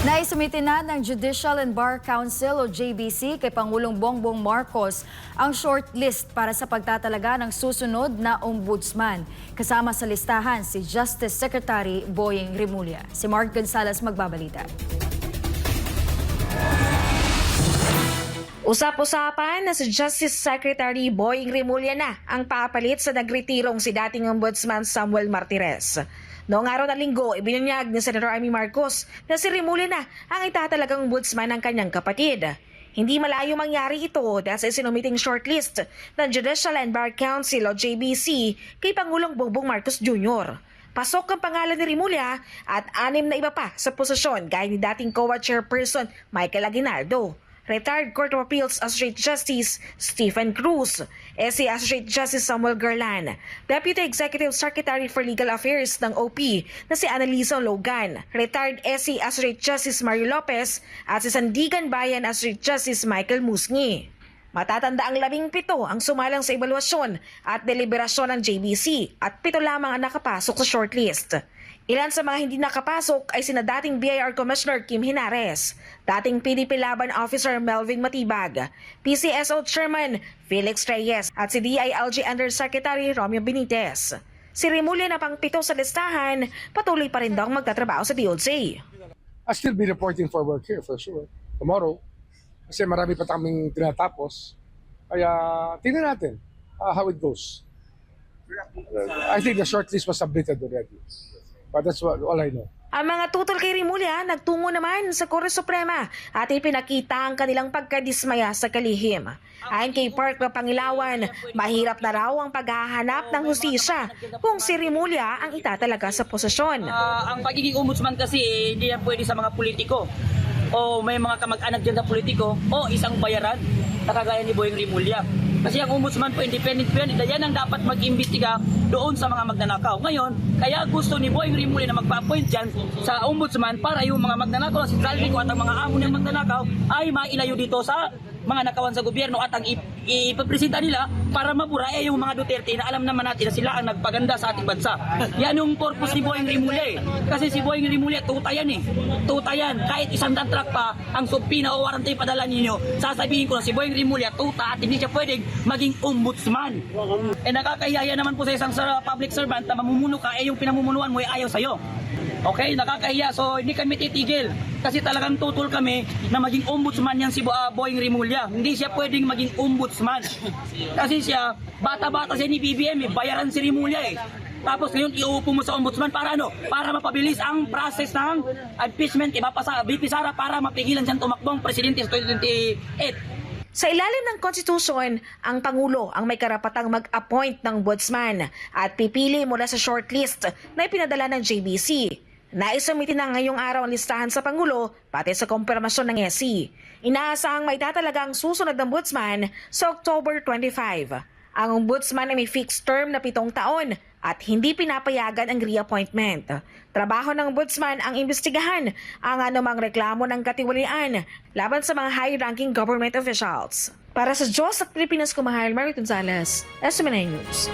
Naisumitin na ng Judicial and Bar Council o JBC kay Pangulong Bongbong Marcos ang shortlist para sa pagtatalaga ng susunod na ombudsman. Kasama sa listahan si Justice Secretary Boying Rimulya. Si Mark Gonzalez magbabalita. Usap-usapan na si Justice Secretary Boying Rimulya na ang papalit sa nagretirong si dating Ombudsman Samuel Martires. Noong araw na linggo, ibinunyag ni Senator Amy Marcos na si Rimulya na ang itatalagang ombudsman ng kanyang kapatid. Hindi malayo mangyari ito dahil sa isinumiting shortlist ng Judicial and Bar Council o JBC kay Pangulong Bongbong Marcos Jr. Pasok ang pangalan ni Rimulya at anim na iba pa sa posisyon gaya ni dating COA Chairperson Michael Aguinaldo. Retired Court of Appeals Associate Justice Stephen Cruz, SC Associate Justice Samuel Garlan, Deputy Executive Secretary for Legal Affairs ng OP na si Annalisa Logan, Retired SC Associate Justice Mario Lopez at si Sandigan Bayan Associate Justice Michael Musngi. Matatanda ang labing pito ang sumalang sa evaluasyon at deliberasyon ng JBC at pito lamang ang nakapasok sa shortlist. Ilan sa mga hindi nakapasok ay sina dating BIR Commissioner Kim Hinares, dating PDP Laban Officer Melvin Matibag, PCSO Chairman Felix Reyes at si DILG Undersecretary Romeo Benitez. Si Rimulya na pang pito sa listahan, patuloy pa rin daw magtatrabaho sa DOJ. I'll still be reporting for work here for sure. Tomorrow. Kasi marami pa kaming tinatapos. Kaya tingnan natin uh, how it goes. I think the shortlist was submitted already. But that's what, all I know. Ang mga tutol kay Rimulya nagtungo naman sa Korte Suprema at ipinakita ang kanilang pagkadismaya sa kalihim. Ayon kay Park na Pangilawan, mahirap na raw ang paghahanap ng hustisya kung si Rimulya ang itatalaga sa posisyon. Ah, ang pagiging ombudsman kasi eh, hindi yan pwede sa mga politiko o may mga kamag-anak dyan sa politiko o isang bayaran na kagaya ni Boyeng Rimulya. Kasi ang ombudsman po, independent po yan. Yan ang dapat mag-imbestiga doon sa mga magnanakaw. Ngayon, kaya gusto ni Boyeng Rimulya na magpa-appoint dyan sa ombudsman para yung mga magnanakaw, si Salvico at ang mga amo ng magnanakaw ay mailayo dito sa mga nakawan sa gobyerno at ang ip- ipapresenta nila para mabura eh yung mga Duterte na alam naman natin na sila ang nagpaganda sa ating bansa. Yan yung purpose ni Boyeng Rimulya eh. Kasi si Boyeng Rimulya, tuta yan eh. Tuta yan. Kahit isang truck pa, ang subpina o warranty padala ninyo, sasabihin ko na si Boyeng Rimulya, tuta at hindi siya pwedeng maging ombudsman. Eh nakakahiya naman po sa isang sa public servant na mamumuno ka, eh yung pinamumunuan mo ay ayaw sa'yo. Okay, nakakahiya. So, hindi kami titigil. Kasi talagang tutol kami na maging ombudsman yan si ah, Boying Rimulya. Hindi siya pwedeng maging ombudsman. Kasi siya, bata-bata siya ni BBM, eh. bayaran si Rimulya eh. Tapos ngayon, iuupo mo sa ombudsman para ano? Para mapabilis ang process ng impeachment, ipapasa, BP Sara para mapigilan siyang tumakbong presidente sa 2028. Sa ilalim ng konstitusyon, ang Pangulo ang may karapatang mag-appoint ng ombudsman at pipili mula sa shortlist na ipinadala ng JBC. Naisumitin na ngayong araw ang listahan sa Pangulo pati sa kumpirmasyon ng SC. Inaasahang may tatalaga ang susunod ng ombudsman sa October 25. Ang ombudsman ay may fixed term na pitong taon at hindi pinapayagan ang reappointment. Trabaho ng ombudsman ang imbestigahan ang anumang reklamo ng katiwalian laban sa mga high-ranking government officials. Para sa Diyos at Pilipinas Kumahal, Mary Gonzalez, SMNA News.